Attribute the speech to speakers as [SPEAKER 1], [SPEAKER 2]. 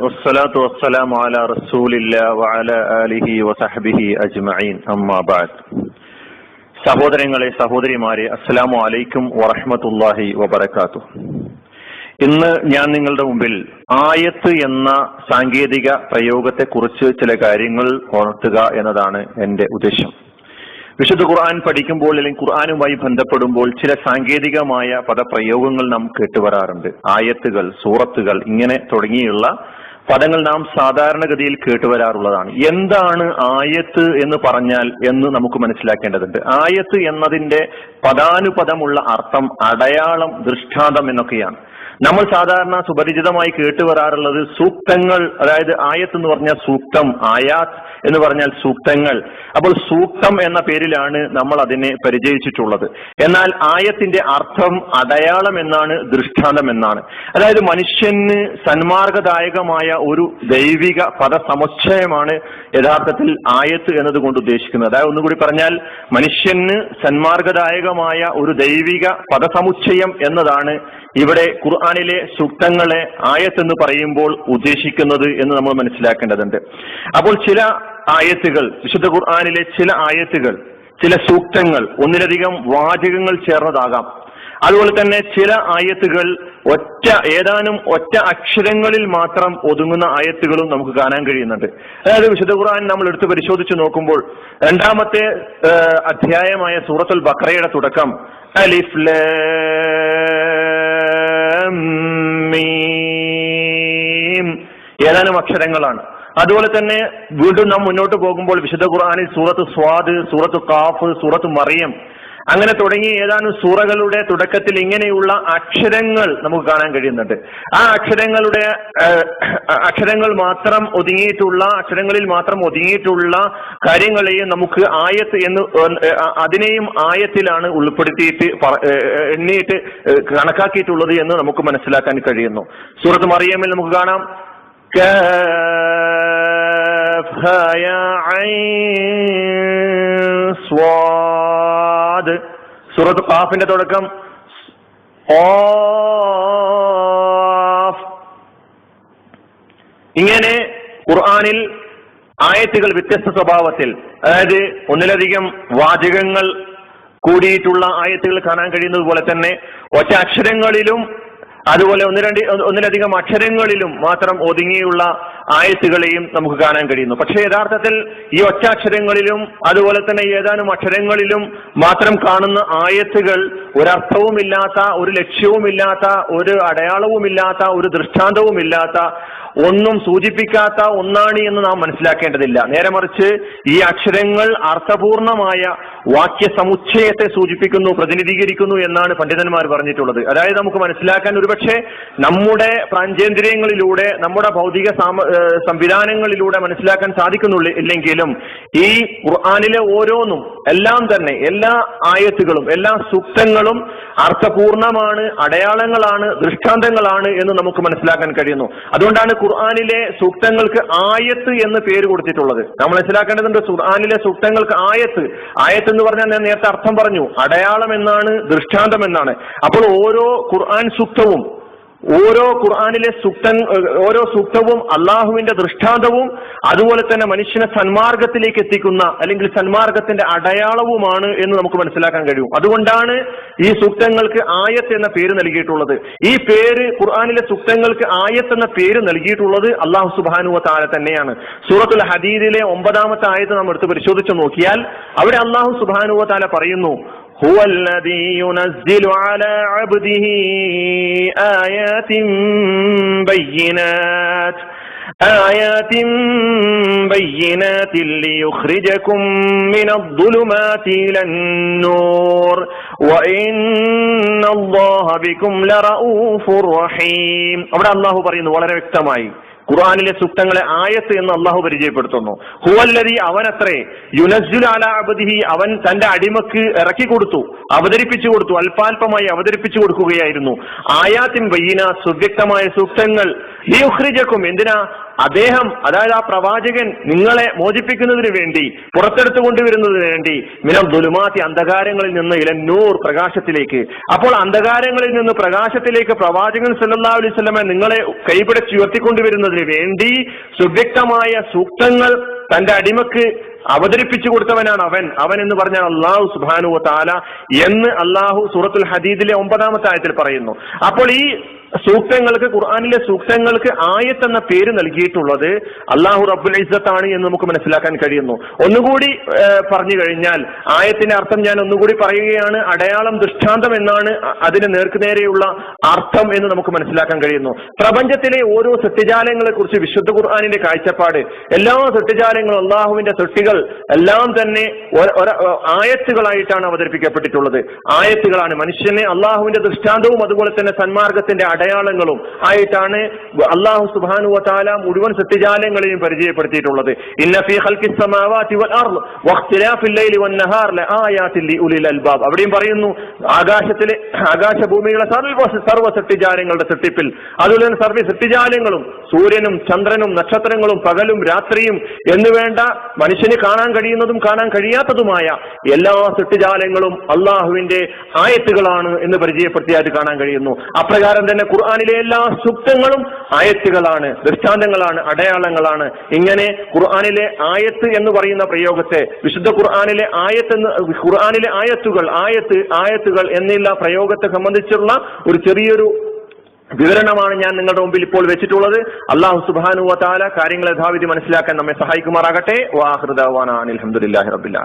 [SPEAKER 1] വസ്സലാത്തു ആലിഹി അജ്മഈൻ. സഹോദരങ്ങളെ സഹോദരിമാരെ അസ്സലാമു അലൈക്കും വറഹ്മത്തുള്ളാഹി വബറകാതുഹു. ഇന്ന് ഞാൻ നിങ്ങളുടെ മുമ്പിൽ ആയത്ത് എന്ന സാങ്കേതിക പ്രയോഗത്തെ കുറിച്ച് ചില കാര്യങ്ങൾ ഓർത്തുക എന്നതാണ് എന്റെ ഉദ്ദേശം. വിശുദ്ധ ഖുർആൻ പഠിക്കുമ്പോൾ അല്ലെങ്കിൽ ഖുർആനുമായി ബന്ധപ്പെടുമ്പോൾ ചില സാങ്കേതികമായ പദപ്രയോഗങ്ങൾ നാം കേട്ടുവരാറുണ്ട്. ആയത്തുകൾ സൂറത്തുകൾ ഇങ്ങനെ തുടങ്ങിയുള്ള പദങ്ങൾ നാം സാധാരണഗതിയിൽ കേട്ടുവരാറുള്ളതാണ്. എന്താണ് ആയത്ത് എന്ന് പറഞ്ഞാൽ എന്ന് നമുക്ക് മനസ്സിലാക്കേണ്ടതുണ്ട്. ആയത്ത് എന്നതിന്റെ പദാനുപദമുള്ള അർത്ഥം അടയാളം ദൃഷ്ടാന്തം എന്നൊക്കെയാണ്. നമ്മൾ സാധാരണ സുപരിചിതമായി കേട്ടുവരാറുള്ളത് സൂക്തങ്ങൾ അതായത് ആയത്ത് എന്ന് പറഞ്ഞാൽ സൂക്തം ആയാത്ത് എന്ന് പറഞ്ഞാൽ സൂക്തങ്ങൾ. അപ്പോൾ സൂക്തം എന്ന പേരിലാണ് നമ്മൾ അതിനെ പരിചയിച്ചിട്ടുള്ളത്. എന്നാൽ ആയത്തിന്റെ അർത്ഥം അടയാളം എന്നാണ് ദൃഷ്ടാന്തം എന്നാണ്. അതായത് മനുഷ്യന് സന്മാർഗദായകമായ ഒരു ദൈവിക പദസമുച്ചയമാണ് യഥാർത്ഥത്തിൽ ആയത്ത് എന്നതുകൊണ്ട് ഉദ്ദേശിക്കുന്നത്. അതായത് ഒന്നുകൂടി പറഞ്ഞാൽ മനുഷ്യന് സന്മാർഗദായകമായ ഒരു ദൈവിക പദസമുച്ചയം എന്നതാണ് ഇവിടെ ഖുർആാനിലെ സൂക്തങ്ങളെ ആയത്ത് പറയുമ്പോൾ ഉദ്ദേശിക്കുന്നത് എന്ന് നമ്മൾ മനസ്സിലാക്കേണ്ടതുണ്ട്. അപ്പോൾ ചില ആയത്തുകൾ വിശുദ്ധ ഖുർആാനിലെ ചില ആയത്തുകൾ ചില സൂക്തങ്ങൾ ഒന്നിലധികം വാചകങ്ങൾ ചേർന്നതാകാം. അതുപോലെ തന്നെ ചില ആയത്തുകൾ ഒറ്റ ഏതാനും ഒറ്റ അക്ഷരങ്ങളിൽ മാത്രം ഒതുങ്ങുന്ന ആയത്തുകളും നമുക്ക് കാണാൻ കഴിയുന്നുണ്ട്. അതായത് വിശുദ്ധ ഖുർആൻ നമ്മൾ എടുത്ത് പരിശോധിച്ച് നോക്കുമ്പോൾ രണ്ടാമത്തെ അധ്യായമായ സൂറത്തുൽ ബക്രയുടെ തുടക്കം അലിഫ് ഏതാനും അക്ഷരങ്ങളാണ്. അതുപോലെ തന്നെ വീണ്ടും നാം മുന്നോട്ട് പോകുമ്പോൾ വിശുദ്ധ ഖുർആാനിൽ സൂറത്ത് സ്വാദ് സൂറത്ത് കാഫ് സൂറത്ത് മറിയം അങ്ങനെ തുടങ്ങി ഏതാനും സൂറകളുടെ തുടക്കത്തിൽ ഇങ്ങനെയുള്ള അക്ഷരങ്ങൾ നമുക്ക് കാണാൻ കഴിയുന്നുണ്ട്. ആ അക്ഷരങ്ങളുടെ അക്ഷരങ്ങൾ മാത്രം ഒതുങ്ങിയിട്ടുള്ള അക്ഷരങ്ങളിൽ മാത്രം ഒതുങ്ങിയിട്ടുള്ള കാര്യങ്ങളെയും നമുക്ക് ആയത്ത് എന്ന് അതിനെയും ആയത്തിലാണ് ഉൾപ്പെടുത്തിയിട്ട് എണ്ണിയിട്ട് കണക്കാക്കിയിട്ടുള്ളത് എന്ന് നമുക്ക് മനസ്സിലാക്കാൻ കഴിയുന്നു. സൂറത്ത് മറിയമ്മിൽ നമുക്ക് കാണാം. സ്വാദ് സൂറത്ത് ഖാഫിന്റെ തുടക്കം. ഇങ്ങനെ ഖുർആാനിൽ ആയത്തുകൾ വ്യത്യസ്ത സ്വഭാവത്തിൽ അതായത് ഒന്നിലധികം വാചകങ്ങൾ കൂടിയിട്ടുള്ള ആയത്തുകൾ കാണാൻ കഴിയുന്നത് പോലെ തന്നെ ഒറ്റ അക്ഷരങ്ങളിലും അതുപോലെ ഒന്ന് രണ്ട് ഒന്നിലധികം അക്ഷരങ്ങളിലും മാത്രം ഒതുങ്ങിയുള്ള ആയത്തുകളെയും നമുക്ക് കാണാൻ കഴിയുന്നു. പക്ഷേ യഥാർത്ഥത്തിൽ ഈ ഒറ്റാക്ഷരങ്ങളിലും അതുപോലെ തന്നെ ഏതാനും അക്ഷരങ്ങളിലും മാത്രം കാണുന്ന ആയത്തുകൾ ഒരർത്ഥവുമില്ലാത്ത ഒരു ലക്ഷ്യവുമില്ലാത്ത ഒരു അടയാളവുമില്ലാത്ത ഒരു ദൃഷ്ടാന്തവുമില്ലാത്ത ഒന്നും സൂചിപ്പിക്കാത്ത ഒന്നാണ് എന്ന് നാം മനസ്സിലാക്കേണ്ടതില്ല. നേരെ മറിച്ച് ഈ അക്ഷരങ്ങൾ അർത്ഥപൂർണമായ വാക്യ സമുച്ചയത്തെ സൂചിപ്പിക്കുന്നു പ്രതിനിധീകരിക്കുന്നു എന്നാണ് പണ്ഡിതന്മാർ പറഞ്ഞിട്ടുള്ളത്. അതായത് നമുക്ക് മനസ്സിലാക്കാൻ ഒരുപക്ഷെ നമ്മുടെ പ്രാഞ്ചേന്ദ്രിയങ്ങളിലൂടെ നമ്മുടെ ഭൗതിക സംവിധാനങ്ങളിലൂടെ മനസ്സിലാക്കാൻ സാധിക്കുന്നുള്ളൂ ഇല്ലെങ്കിലും ഈ ഖുർആാനിലെ ഓരോന്നും എല്ലാം തന്നെ എല്ലാ ആയത്തുകളും എല്ലാ സൂക്തങ്ങളും അർത്ഥപൂർണമാണ് അടയാളങ്ങളാണ് ദൃഷ്ടാന്തങ്ങളാണ് എന്ന് നമുക്ക് മനസ്സിലാക്കാൻ കഴിയുന്നു. അതുകൊണ്ടാണ് ഖുർആാനിലെ സൂക്തങ്ങൾക്ക് ആയത്ത് എന്ന് പേര് കൊടുത്തിട്ടുള്ളത്. നമ്മൾ മനസ്സിലാക്കേണ്ടതുണ്ട് ഖുർആാനിലെ സൂക്തങ്ങൾക്ക് ആയത്ത്. ആയത്ത് എന്ന് പറഞ്ഞാൽ ഞാൻ നേരത്തെ അർത്ഥം പറഞ്ഞു. അടയാളം എന്നാണ് ദൃഷ്ടാന്തം എന്നാണ്. അപ്പോൾ ഓരോ ഖുർആൻ സൂക്തവും ഓരോ ഖുർആാനിലെ സുക്തൻ ഓരോ സൂക്തവും അള്ളാഹുവിന്റെ ദൃഷ്ടാന്തവും അതുപോലെ തന്നെ മനുഷ്യനെ സന്മാർഗത്തിലേക്ക് എത്തിക്കുന്ന അല്ലെങ്കിൽ സന്മാർഗത്തിന്റെ അടയാളവുമാണ് എന്ന് നമുക്ക് മനസ്സിലാക്കാൻ കഴിയും. അതുകൊണ്ടാണ് ഈ സൂക്തങ്ങൾക്ക് ആയത്ത് എന്ന പേര് നൽകിയിട്ടുള്ളത്. ഈ പേര് ഖുർആാനിലെ സുക്തങ്ങൾക്ക് ആയത്ത് എന്ന പേര് നൽകിയിട്ടുള്ളത് അള്ളാഹു സുബാനുവ താര തന്നെയാണ്. സൂറത്തുൽ ഹദീദിലെ ഒമ്പതാമത്തെ ആയത്ത് നാം എടുത്ത് പരിശോധിച്ചു നോക്കിയാൽ അവിടെ അള്ളാഹു സുബാനുവ താര പറയുന്നു هو الذي ينزل على عبده آيات بينات آيات بينات ليخرجكم من الظلمات إلى النور وإن الله بكم لرؤوف رحيم. أمر الله بارين ولا ركتمعي ഖുർആാനിലെ സുക്തങ്ങളെ ആയത്ത് എന്ന് അള്ളാഹു പരിചയപ്പെടുത്തുന്നു. ഹുവല്ലതി അവനത്രേ യുനസ്ജുൽ അല അബദിഹി അവൻ തന്റെ അടിമക്ക് ഇറക്കി കൊടുത്തു അവതരിപ്പിച്ചു കൊടുത്തു അല്പാൽപമായി അവതരിപ്പിച്ചു കൊടുക്കുകയായിരുന്നു. ആയാത്തിൻ വയ്യന സുവ്യക്തമായ സൂക്തങ്ങൾ. എന്തിനാ? അദ്ദേഹം അതായത് ആ പ്രവാചകൻ നിങ്ങളെ മോചിപ്പിക്കുന്നതിന് വേണ്ടി പുറത്തെടുത്തു കൊണ്ടുവരുന്നതിന് വേണ്ടി മിനം ദുലുമാത്തി അന്ധകാരങ്ങളിൽ നിന്ന് ഇലന്നൂർ പ്രകാശത്തിലേക്ക്. അപ്പോൾ അന്ധകാരങ്ങളിൽ നിന്ന് പ്രകാശത്തിലേക്ക് പ്രവാചകൻ സല്ലാ അലൈഹി വസല്ലമ നിങ്ങളെ കൈപിടിച്ചുയർത്തിക്കൊണ്ടുവരുന്നതിന് വേണ്ടി സുവ്യക്തമായ സൂക്തങ്ങൾ തന്റെ അടിമക്ക് അവതരിപ്പിച്ചു കൊടുത്തവനാണ് അവൻ. അവൻ എന്ന് പറഞ്ഞാൽ അള്ളാഹു സുബാനു താല എന്ന് അള്ളാഹു സൂറത്തുൽ ഹദീദിലെ ഒമ്പതാമത്തെ ആയത്തിൽ പറയുന്നു. അപ്പോൾ ഈ സൂക്തങ്ങൾക്ക് ഖുർആാനിലെ സൂക്തങ്ങൾക്ക് ആയത്ത് എന്ന പേര് നൽകിയിട്ടുള്ളത് അള്ളാഹു റബ്ബുൽ ഇസ്സത്താണ് എന്ന് നമുക്ക് മനസ്സിലാക്കാൻ കഴിയുന്നു. ഒന്നുകൂടി പറഞ്ഞു കഴിഞ്ഞാൽ ആയത്തിന്റെ അർത്ഥം ഞാൻ ഒന്നുകൂടി പറയുകയാണ്. അടയാളം ദൃഷ്ടാന്തം എന്നാണ് അതിന് നേർക്കുനേരെയുള്ള അർത്ഥം എന്ന് നമുക്ക് മനസ്സിലാക്കാൻ കഴിയുന്നു. പ്രപഞ്ചത്തിലെ ഓരോ സത്യജാലങ്ങളെ കുറിച്ച് വിശുദ്ധ ഖുർആാനിന്റെ കാഴ്ചപ്പാട്. എല്ലാ സത്യജാലങ്ങളും അള്ളാഹുവിന്റെ എല്ലാം തന്നെ ആയത്തുകളായിട്ടാണ് അവതരിപ്പിക്കപ്പെട്ടിട്ടുള്ളത്. ആയത്തുകളാണ് മനുഷ്യനെ അള്ളാഹുവിന്റെ ദൃഷ്ടാന്തവും അതുപോലെ തന്നെ സന്മാർഗത്തിന്റെ അടയാളങ്ങളും ആയിട്ടാണ് അള്ളാഹു സുബാനു താല മുഴുവൻ സത്യജാലങ്ങളെയും പരിചയപ്പെടുത്തിയിട്ടുള്ളത്. അവിടെയും പറയുന്നു ആകാശത്തിലെ ആകാശഭൂമികളെ സർവ സർവ സത്യജാലങ്ങളുടെ സൃഷ്ടിപ്പിൽ. അതുപോലെ തന്നെ സർവ സത്യജാലങ്ങളും സൂര്യനും ചന്ദ്രനും നക്ഷത്രങ്ങളും പകലും രാത്രിയും എന്നുവേണ്ട മനുഷ്യന് കാണാൻ കഴിയുന്നതും കാണാൻ കഴിയാത്തതുമായ എല്ലാ സൃഷ്ടിജാലങ്ങളും അള്ളാഹുവിന്റെ ആയത്തുകളാണ് എന്ന് പരിചയപ്പെടുത്തിയായിട്ട് കാണാൻ കഴിയുന്നു. അപ്രകാരം തന്നെ ഖുർആാനിലെ എല്ലാ സൂക്തങ്ങളും ആയത്തുകളാണ് ദൃഷ്ടാന്തങ്ങളാണ് അടയാളങ്ങളാണ്. ഇങ്ങനെ ഖുർആാനിലെ ആയത്ത് എന്ന് പറയുന്ന പ്രയോഗത്തെ വിശുദ്ധ ഖുർആാനിലെ ആയത്ത് എന്ന് ഖുർആാനിലെ ആയത്തുകൾ ആയത്ത് ആയത്തുകൾ എന്നുള്ള പ്രയോഗത്തെ സംബന്ധിച്ചുള്ള ഒരു ചെറിയൊരു വിവരണമാണ് ഞാൻ നിങ്ങളുടെ മുമ്പിൽ ഇപ്പോൾ വെച്ചിട്ടുള്ളത്. അള്ളാഹു സുബാനു താല കാര്യങ്ങൾ യഥാവിധി മനസ്സിലാക്കാൻ നമ്മെ സഹായിക്കുമാറാകട്ടെ. വാഹൃദാൻ അലഹമുല്ലാഹി റബിൻ